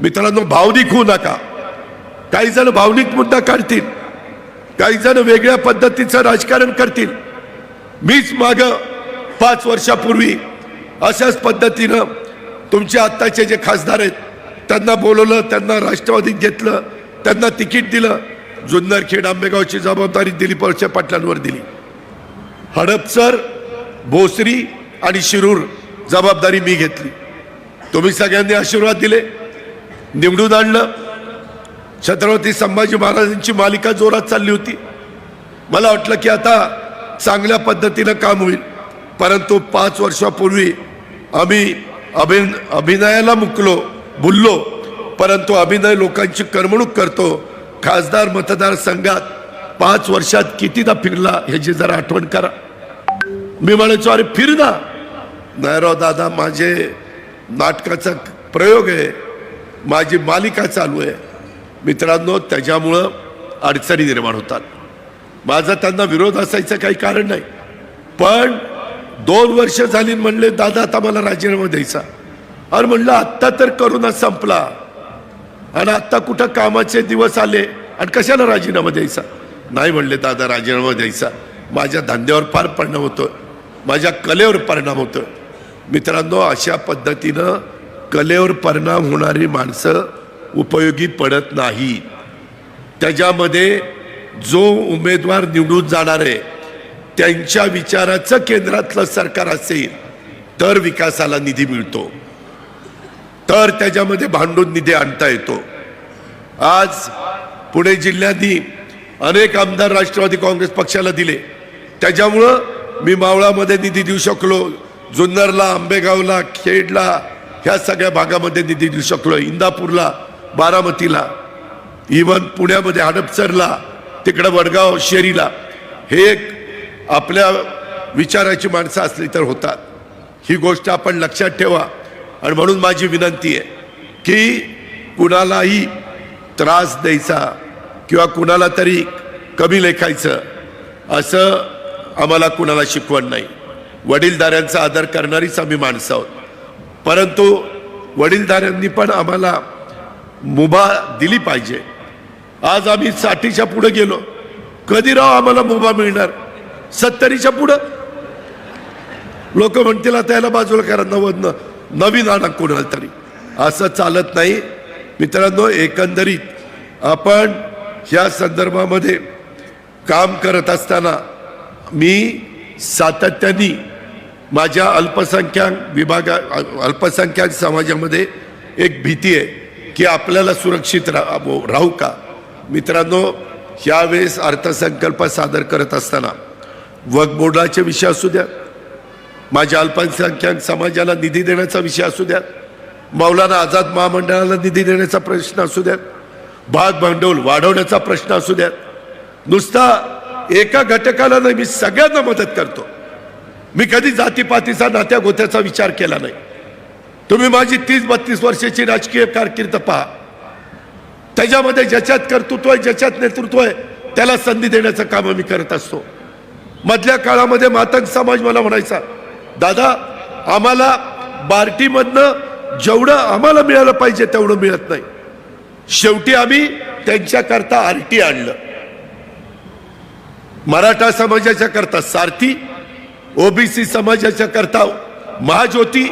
मित्रांनो भावनिक होऊ नका. काही जण भावनिक मुद्दा काढतील. काही जण वेगळ्या पद्धतीचं राजकारण करतील. मीच माग पाच वर्षापूर्वी अशाच पद्धतीनं तुमचे आत्ताचे जे खासदार आहेत त्यांना बोलवलं त्यांना राष्ट्रवादीत घेतलं त्यांना तिकीट दिलं. जुन्नर खेड आंबेगावची जबाबदारी दिलीप वळसे पाटलांवर दिली. हडपसर भोसरी आणि शिरूर जबाबदारी मी घेतली. तुम्ही सगळ्यांनी आशीर्वाद दिले. निवडून आणलं. छत्रपती संभाजी महाराजांची मालिका जोरात चालली होती. मला वाटलं की आता चांगल्या पद्धतीनं काम होईल. परंतु पाच वर्षापूर्वी आम्ही अभिन अभिनयाला मुकलो भुललो. परंतु अभिनय लोकांची करमणूक करतो. खासदार मतदारसंघात पाच वर्षात कितीदा फिरला ह्याची जरा आठवण करा. मी म्हणायचो अरे फिर ना. नाही राव दादा माझे नाटकाचा प्रयोग आहे. माझी मालिका चालू आहे. मित्रांनो त्याच्यामुळं अडचणी निर्माण होतात. माझा त्यांना विरोध असायचं काही कारण नाही. पण दोन वर्ष झाली म्हणले दादा आता मला राजीनामा द्यायचा. अरे म्हणलं आत्ता तर करोना संपला. आणि आत्ता कुठं कामाचे दिवस आले आणि कशाला राजीनामा द्यायचा? नाही म्हणले दादा राजीनामा द्यायचा. माझ्या धंद्यावर फार परिणाम होतो माझ्या कलेवर परिणाम होतो मित्रांनो अशा पद्धतीनं कलेवर परिणाम होणारी माणसं उपयोगी पडत नाही. त्याच्यामध्ये जो उमेदवार निवडून जाणार आहे त्यांच्या विचाराचं केंद्रातलं सरकार असेल तर विकासाला निधी मिळतो. तर त्याच्यामध्ये भांडून निधी आणता येतो. आज पुणे जिल्ह्यांनी अनेक आमदार राष्ट्रवादी काँग्रेस पक्षाला दिले. त्याच्यामुळं मी मावळामध्ये निधी देऊ शकलो. जुन्नरला आंबेगावला खेडला ह्या सगळ्या भागामध्ये निधी देऊ शकलो इंदापूरला बारामतीला इवन पुण्यामध्ये हडपसरला तिकडं वडगाव शेरीला हे एक आपल्या विचाराची माणसं असली तर होतात. ही गोष्ट आपण लक्षात ठेवा. आणि म्हणून माझी विनंती आहे की कुणालाही त्रास द्यायचा किंवा कुणाला तरी कमी लेखायचं असं आम्हाला कुणाला शिकवण नाही. वडीलधाऱ्यांचा आदर करणारीच आम्ही माणसं आहोत. परंतु वडीलधाऱ्यांनी पण आम्हाला मुभा दिली पाहिजे. आज आम्ही साठीच्या पुढं गेलो. कधी राव आम्हाला मुभा मिळणार? सत्तरीच्या पुढं? लोक म्हणतील आता याला बाजूला करा नव्वद नवीन आणा कोणाला तरी. असं चालत नाही. मित्रांनो एकंदरीत आपण ह्या संदर्भामध्ये काम करत असताना मी सातत्याने माझ्या अल्पसंख्याक विभागा अल्पसंख्याक समाजामध्ये एक भीती आहे की आपल्याला सुरक्षित रा राहू का? मित्रांनो यावेळेस अर्थसंकल्प सादर करत असताना वक बोर्डाचे विषय असू द्या माझ्या अल्पसंख्याक समाजाला निधी देण्याचा विषय असू द्या मौलाना आझाद महामंडळाला निधी देण्याचा प्रश्न असू द्या भाग भांडवल वाढवण्याचा प्रश्न असू द्या नुसता एका घटकाला नाही मी सगळ्यांना मदत करतो. मी कधी जातीपातीचा नात्या गोत्याचा विचार केला नाही. तुम्ही माझी तीस बत्तीस वर्षाची राजकीय कारकीर्द पहा. त्याच्यामध्ये ज्याच्यात कर्तृत्व आहे ज्याच्यात नेतृत्व आहे त्याला संधी देण्याचं काम आम्ही करत असतो. मधल्या काळामध्ये मातंग समाज मला म्हणायचा दादा आम्हाला बार्टीमधनं जेवढं आम्हाला मिळालं पाहिजे तेवढं मिळत नाही. शेवटी आम्ही त्यांच्याकरता आरटी आणलं. मराठा समाजाच्या करता सारथी ओबीसी समाजाच्या करता महाज्योती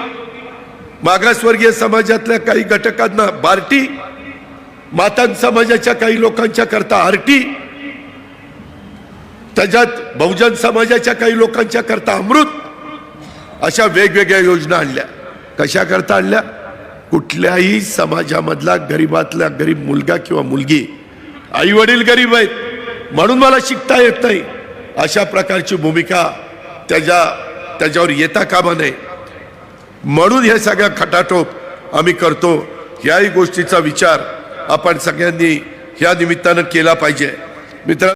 मागासवर्गीय समाजातल्या काही घटकांना बार्टी मातान समाजाच्या काही लोकांच्या करता आरटी त्याच्यात बहुजन समाजाच्या काही लोकांच्या करता अमृत अशा वेगवेगळ्या योजना आणल्या. कशा करता आणल्या? कुठल्याही समाजामधला गरीबातला गरीब मुलगा किंवा मुलगी आई वडील गरीब आहेत म्हणून मला शिकता येत नाही अशा प्रकारची भूमिका त्याच्या त्याच्यावर येता कामा नये. म्हणून हे सगळ्या खटाटोप आम्ही करतो. याही गोष्टीचा विचार आपण सगळ्यांनी ह्या निमित्तानं केला पाहिजे. मित्र